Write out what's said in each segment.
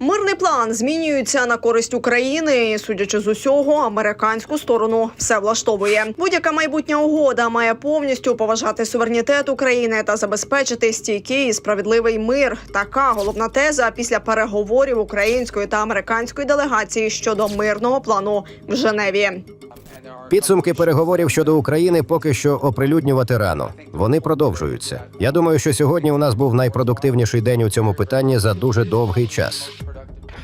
Мирний план змінюється на користь України. і, Судячи з усього, американську сторону все влаштовує. Будь-яка майбутня угода має повністю поважати суверенітет України та забезпечити стійкий і справедливий мир. Така головна теза після переговорів української та американської делегації щодо мирного плану в Женеві. Підсумки переговорів щодо України поки що оприлюднювати рано. Вони продовжуються. Я думаю, що сьогодні у нас був найпродуктивніший день у цьому питанні за дуже довгий час.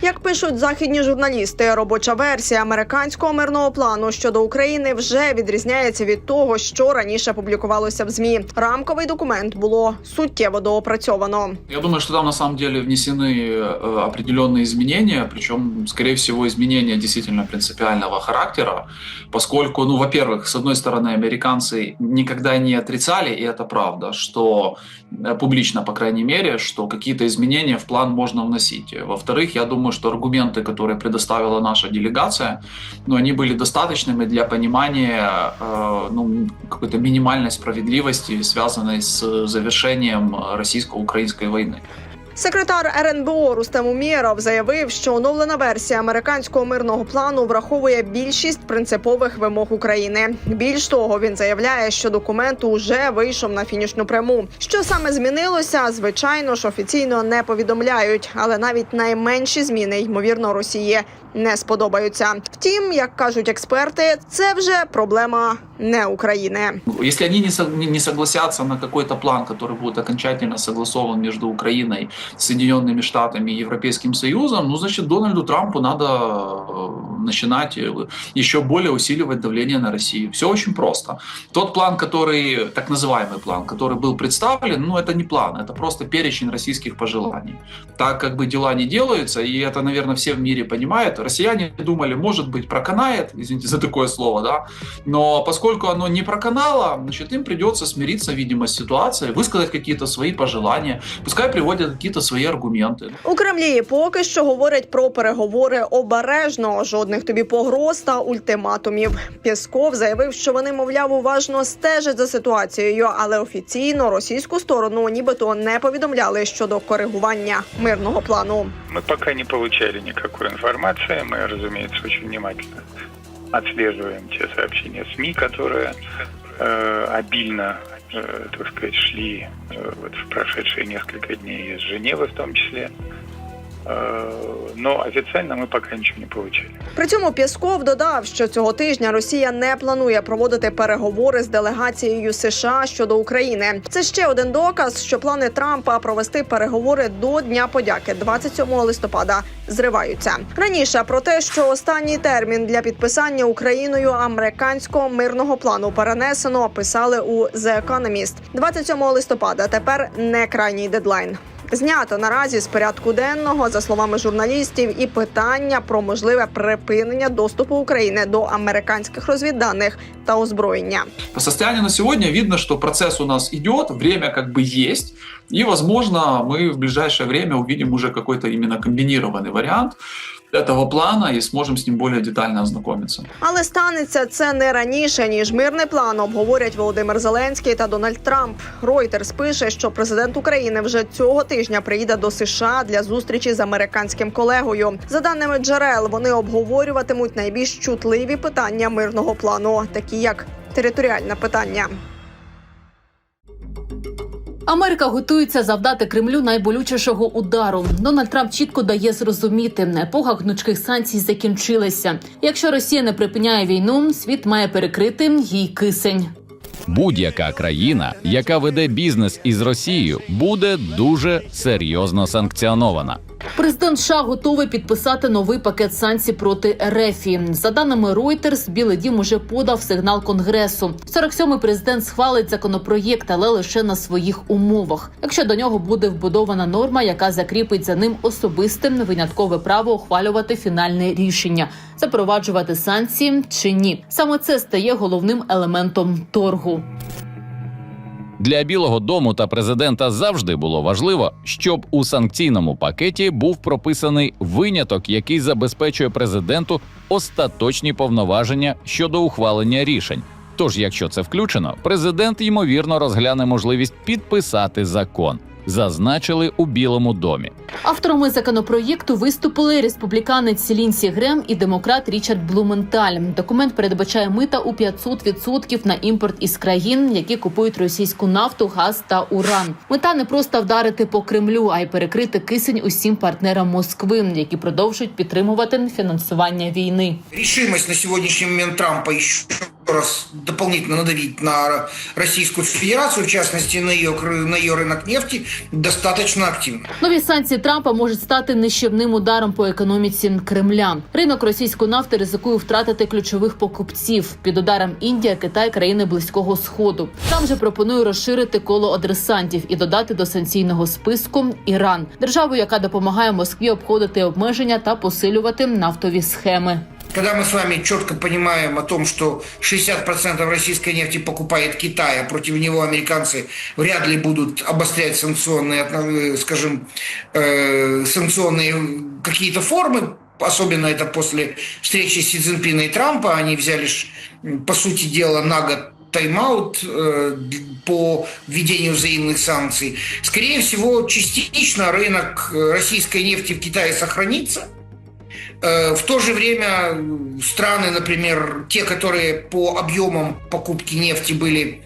Як пишуть західні журналісти, робоча версія американського мирного плану щодо України вже відрізняється від того, що раніше публікувалося в змі. Рамковий документ було суттєво доопрацьовано. Я думаю, что там на самом деле внесены э, определенные изменения, причем, скорее всего, изменения действительно принципиального характера, поскольку, ну, во-первых, с одной стороны, американцы никогда не отрицали, и это правда, что э, публично, по крайней мере, что какие-то изменения в план можно вносить. Во-вторых, я думаю, что аргументы, которые предоставила наша делегация, ну, они были достаточными для понимания э, ну, какой-то минимальной справедливости, связанной с завершением российско-украинской войны. Секретар РНБО Рустем Умєров заявив, що оновлена версія американського мирного плану враховує більшість принципових вимог України. Більш того, він заявляє, що документ уже вийшов на фінішну пряму. Що саме змінилося, звичайно ж офіційно не повідомляють, але навіть найменші зміни ймовірно Росії не сподобаються. Втім, як кажуть експерти, це вже проблема не України. Если они не, со- не- не согласятся на какой-то план, который будет окончательно согласован между Украиной, Соединенными Штатами и Европейским Союзом, ну, значит, Дональду Трампу надо э, начинать э, еще более усиливать давление на Россию. Все очень просто. Тот план, который, так называемый план, который был представлен, ну, это не план, это просто перечень российских пожеланий. Так как бы дела не делаются, и это, наверное, все в мире понимают, россияне думали, может быть, проканает, извините за такое слово, да, но поскольку оно не проканало, значит, им придется смириться, видимо, с ситуацией, высказать какие-то свои пожелания, пускай приводят какие-то свои аргументы. У Кремлі поки що говорять про переговори обережно, жодних тобі погроз та ультиматумів. Пєсков заявив, що вони, мовляв, уважно стежать за ситуацією, але офіційно російську сторону нібито не повідомляли щодо коригування мирного плану. Мы пока не получали никакой информации. Мы, разумеется, очень внимательно отслеживаем те сообщения СМИ, которые э, обильно, э, так сказать, шли э, вот в прошедшие несколько дней из Женевы в том числе. Э, но официально мы пока ничего не получили. При цьому Пєсков додав, що цього тижня Росія не планує проводити переговори з делегацією США щодо України. Це ще один доказ, що плани Трампа провести переговори до Дня подяки 27 листопада зриваються. Раніше про те, що останній термін для підписання Україною американського мирного плану перенесено, писали у The Economist. 27 листопада. Тепер не крайній дедлайн. Знято наразі з порядку денного, за словами журналістів, і питання про можливе припинення доступу України до американських розвідданих та озброєння. По состоянию на сегодня видно, что процесс у нас идет, время как бы есть, и, возможно, мы в ближайшее время увидим уже какой-то именно комбинированный вариант этого плана и сможем с ним более детально ознакомиться. Але станеться це не раніше ніж мирний план обговорять Володимир Зеленський та Дональд Трамп. Ройтерс пише, що президент України вже цього тижня приїде до США для зустрічі з американським колегою. За даними джерел, вони обговорюватимуть найбільш чутливі питання мирного плану, такі як територіальне питання. Америка готується завдати Кремлю найболючішого удару. Дональд Трамп чітко дає зрозуміти, епоха гнучких санкцій закінчилася. Якщо Росія не припиняє війну, світ має перекрити їй кисень. Будь-яка країна, яка веде бізнес із Росією, буде дуже серйозно санкціонована. Президент США готовий підписати новий пакет санкцій проти РФ. За даними Reuters, Білий Дім уже подав сигнал Конгресу. 47-й президент схвалить законопроєкт, але лише на своїх умовах. Якщо до нього буде вбудована норма, яка закріпить за ним особисте виняткове право ухвалювати фінальне рішення, запроваджувати санкції чи ні. Саме це стає головним елементом торгу. Для Білого Дому та президента завжди було важливо, щоб у санкційному пакеті був прописаний виняток, який забезпечує президенту остаточні повноваження щодо ухвалення рішень. Тож, якщо це включено, президент ймовірно розгляне можливість підписати закон. Зазначили у Білому домі. Авторами законопроєкту виступили республіканець Лінсі Грем і демократ Річард Блументаль. Документ передбачає мита у 500% на імпорт із країн, які купують російську нафту, газ та уран. Мета не просто вдарити по Кремлю, а й перекрити кисень усім партнерам Москви, які продовжують підтримувати фінансування війни. решимость на сегодняшний момент Трампа еще раз дополнительно надавить на Российскую Федерацию, в частности на ее, на ее рынок нефти, достаточно активна. Нові санкції Трампа можуть стати нищівним ударом по економіці Кремля. Ринок російської нафти ризикує втратити ключових покупців під ударом Індія, Китай, країни Близького Сходу. Там же пропонує розширити коло адресантів і додати до санкційного списку Іран, державу, яка допомагає Москві обходити обмеження та посилювати нафтові схеми. Когда мы с вами четко понимаем о том, что 60% российской нефти покупает Китай, а против него американцы вряд ли будут обострять санкционные, э, скажем, э, санкционные какие-то формы, особенно это после встречи Си Цзиньпина и Трампа, они взяли, по сути дела, на год тайм-аут э, по введению взаимных санкций. Скорее всего, частично рынок э, российской нефти в Китае сохранится. Э, В то же время м, страны, например, те, которые по объемам покупки нефти были м,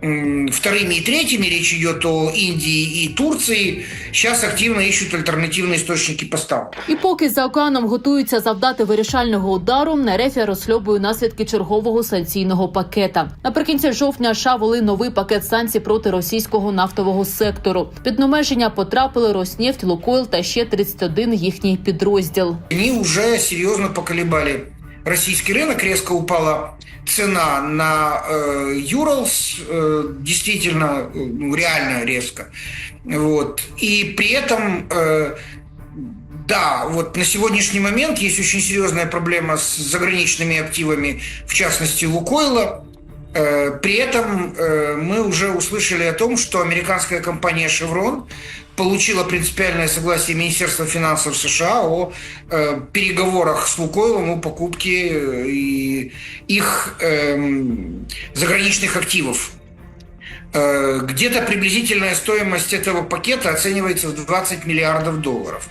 вторыми и третьими, речь идет о Индии и Турции, сейчас активно ищут альтернативные источники поставок. І поки за океаном готуються завдати вирішального удару, Нерефія розсльобує наслідки чергового санкційного пакета. Наприкінці жовтня США вели новий пакет санкцій проти російського нафтового сектору. Під обмеження потрапили Роснефть, Лукойл та ще 31 їхній підрозділ. Они уже серьезно поколебали российский рынок, резко упала цена на э, Уралс, э, действительно, э, ну, реально резко. Вот. И при этом э, да, вот на сегодняшний момент есть очень серьезная проблема с заграничными активами, в частности Лукойла. Э, При этом э, мы уже услышали о том, что американская компания Chevron получила принципиальное согласие Министерства финансов США о э, переговорах с Лукойлом о покупке э, их эм, заграничных активов. Где-то приблизительная стоимость этого пакета оценивается в 20 миллиардов долларов.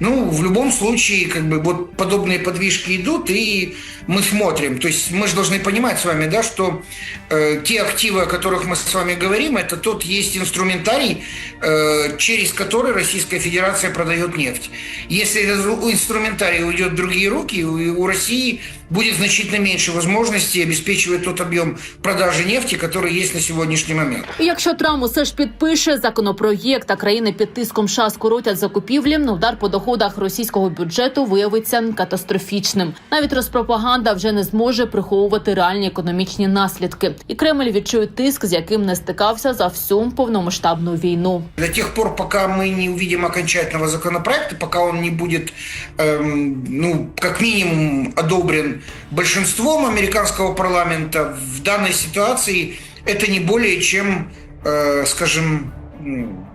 Ну, в любом случае, как бы вот подобные подвижки идут, и мы смотрим. То есть мы же должны понимать с вами, да, что э, те активы, о которых мы с вами говорим, это тот есть инструментарий, э, через который Российская Федерация продает нефть. Если этот инструментарий уйдет в другие руки, у, у России будет значительно меньше возможностей обеспечивать тот объем продажи нефти, который есть на сегодняшний момент. І якщо Трамп усе ж підпише законопроєкт, а країни під тиском США скоротять закупівлі, ну, удар по доходах російського бюджету виявиться катастрофічним. Навіть розпропаганда вже не зможе приховувати реальні економічні наслідки, і Кремль відчує тиск, з яким не стикався за всю повномасштабну війну. До тех пор, пока мы не увидим окончательного законопроекта, пока он не будет, эм, ну, как минимум, одобрен большинством американского парламента, в данной ситуации это не более чем, э, скажем, ну,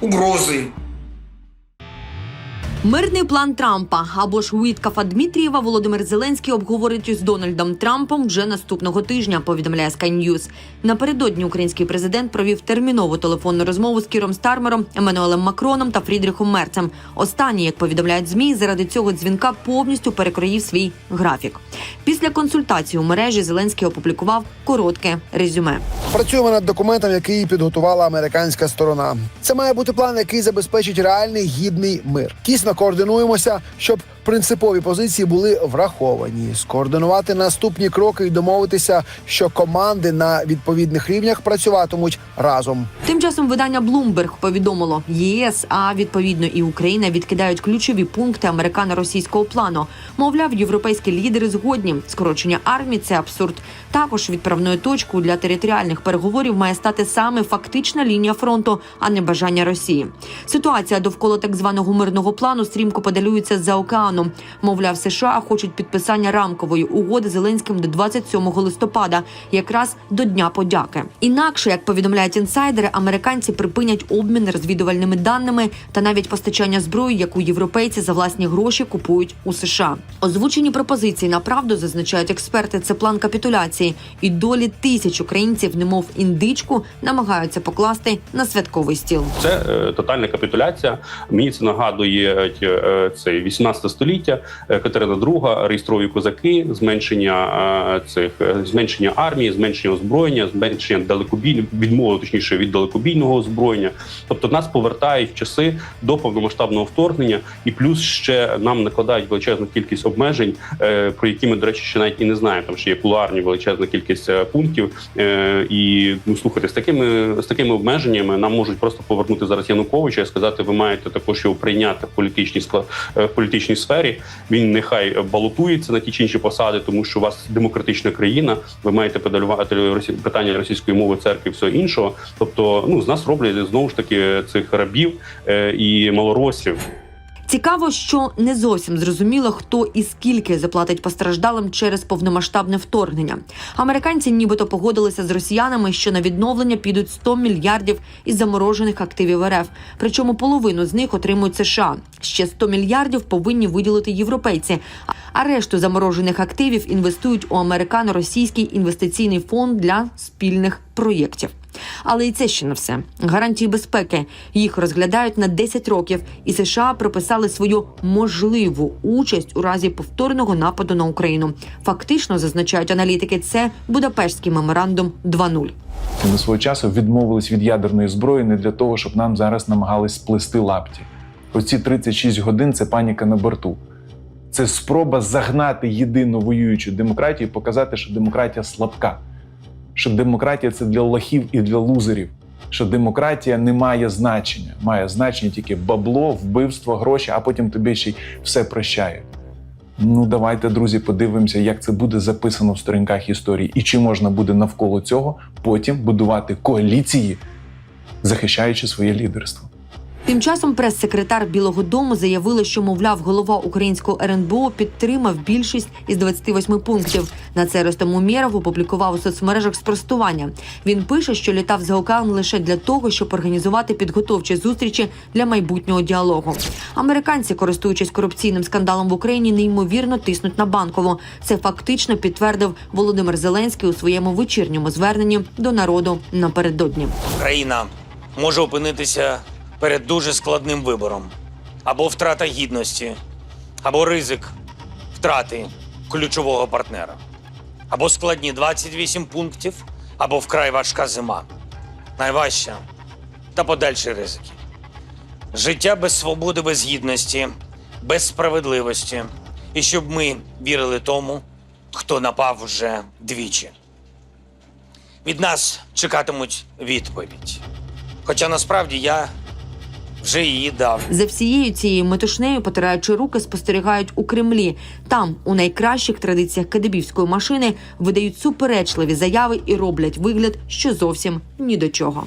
угрозы Мирний план Трампа або ж Уіткафа Дмитрієва Володимир Зеленський обговорить із Дональдом Трампом вже наступного тижня. Повідомляє Sky News. Напередодні український президент провів термінову телефонну розмову з Кіром Стармером, Еммануелем Макроном та Фрідріхом Мерцем. Останній, як повідомляють змі, заради цього дзвінка повністю перекроїв свій графік. Після консультації у мережі Зеленський опублікував коротке резюме. Працюємо над документом, який підготувала американська сторона. Це має бути план, який забезпечить реальний гідний мир. Тісно координуємося, щоб принципові позиції були враховані, скоординувати наступні кроки і домовитися, що команди на відповідних рівнях працюватимуть разом. Тим часом видання Bloomberg повідомило, ЄС, а відповідно і Україна відкидають ключові пункти американо-російського плану. Мовляв, європейські лідери згодні. Скорочення армії це абсурд. Також відправною точкою для територіальних переговорів має стати саме фактична лінія фронту, а не бажання Росії. Ситуація довкола так званого мирного плану стрімко подалюється за океаном. Ірану. Мовляв, США хочуть підписання рамкової угоди Зеленським до 27 листопада, якраз до Дня подяки. Інакше, як повідомляють інсайдери, американці припинять обмін розвідувальними даними та навіть постачання зброї, яку європейці за власні гроші купують у США. Озвучені пропозиції на правду зазначають експерти. Це план капітуляції, і долі тисяч українців, немов індичку, намагаються покласти на святковий стіл. Це е, тотальна капітуляція. Мені це нагадує е, це 18 століття. Е, Катерина II реєстрові козаки, зменшення е, цих е, зменшення армії, зменшення озброєння, зменшення далекобій відмови, точніше від далекобійного озброєння. Тобто нас повертають в часи до повномасштабного вторгнення, і плюс ще нам накладають величезну кількість обмежень, про які ми, до речі, ще навіть і не знаємо. Там ще є кулуарні величезна кількість пунктів. І ну слухайте, з такими з такими обмеженнями нам можуть просто повернути зараз Януковича і сказати, ви маєте також його прийняти в політичній склад в політичній сфері. Він нехай балотується на ті чи інші посади, тому що у вас демократична країна. Ви маєте педалювати питання російської мови, церкви, і всього іншого. Тобто, ну з нас роблять знову ж таки цих рабів е, і малоросів. Цікаво, що не зовсім зрозуміло, хто і скільки заплатить постраждалим через повномасштабне вторгнення. Американці нібито погодилися з росіянами, що на відновлення підуть 100 мільярдів із заморожених активів РФ. Причому половину з них отримують США. Ще 100 мільярдів повинні виділити європейці. А решту заморожених активів інвестують у американо-російський інвестиційний фонд для спільних проєктів. Але і це ще не все. Гарантії безпеки їх розглядають на 10 років, і США прописали свою можливу участь у разі повторного нападу на Україну. Фактично зазначають аналітики. Це Будапештський меморандум 2.0. Ми свого часу відмовились від ядерної зброї не для того, щоб нам зараз намагались сплести лапті. Оці 36 годин це паніка на борту. Це спроба загнати єдину воюючу демократію, і показати, що демократія слабка, що демократія це для лохів і для лузерів, що демократія не має значення, має значення тільки бабло, вбивство, гроші, а потім тобі ще й все прощають. Ну, давайте, друзі, подивимося, як це буде записано в сторінках історії, і чи можна буде навколо цього потім будувати коаліції, захищаючи своє лідерство. Тим часом прес-секретар Білого Дому заявила, що мовляв, голова українського РНБО підтримав більшість із 28 пунктів. На це Ростом Умєров опублікував у соцмережах спростування. Він пише, що літав за океан лише для того, щоб організувати підготовчі зустрічі для майбутнього діалогу. Американці, користуючись корупційним скандалом в Україні, неймовірно тиснуть на банкову. Це фактично підтвердив Володимир Зеленський у своєму вечірньому зверненні до народу напередодні. Країна може опинитися перед дуже складним вибором: або втрата гідності, або ризик втрати ключового партнера, або складні 28 пунктів, або вкрай важка зима. Найважча та подальші ризики. Життя без свободи, без гідності, без справедливості. І щоб ми вірили тому, хто напав вже двічі. Від нас чекатимуть відповідь. Хоча насправді я вже її дав. За всією цією метушнею, потираючи руки, спостерігають у Кремлі. Там, у найкращих традиціях кадебівської машини, видають суперечливі заяви і роблять вигляд, що зовсім ні до чого.